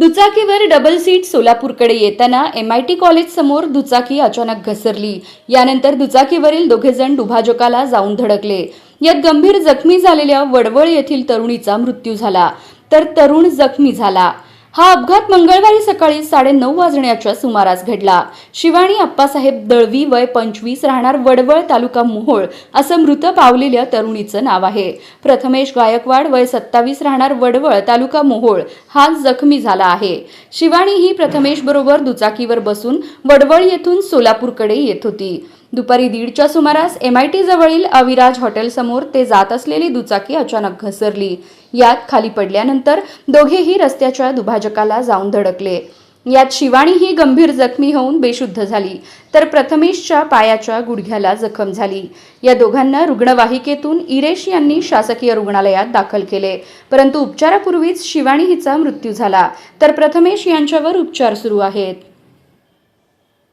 दुचाकीवर double seat सोलापूरकडे येताना M I T college समोर दुचाकी अचानक घसरली. यानंतर दुचाकीवरील दोघेजण दुभाजकाला जाऊन धडकले. यात गंभीर जखमी झालेल्या वडवळ येथील तरुणीचा मृत्यू झाला. तर तरुण जखमी झाला. हा अपघात मंगळवारी सकाळी साडेनऊ वाजण्याच्या सुमारास घडला. शिवाणी अप्पासाहेब दळवी वय पंचवीस राहणार वडवळ तालुका मोहोळ असं मृत पावलेल्या तरुणीचं नाव आहे. प्रथमेश गायकवाड वय सत्तावीस राहणार वडवळ तालुका मोहोळ हा जखमी झाला आहे. शिवाणी ही प्रथमेश बरोबर दुचाकीवर बसून वडवळ येथून सोलापूरकडे येत होती. दुपारी दीडच्या सुमारास एम आय टी जवळील अविराज हॉटेलसमोर ते जात असलेली दुचाकी अचानक घसरली. यात खाली पडल्यानंतर दोघेही रस्त्याच्या दुभाजकाला जाऊन धडकले. यात शिवाणी ही गंभीर जखमी होऊन बेशुद्ध झाली. तर प्रथमेशच्या पायाच्या गुडघ्याला जखम झाली. या दोघांना रुग्णवाहिकेतून इरेश यांनी शासकीय रुग्णालयात दाखल केले. परंतु उपचारापूर्वीच शिवाणी हिचा मृत्यू झाला. तर प्रथमेश यांच्यावर उपचार सुरू आहेत.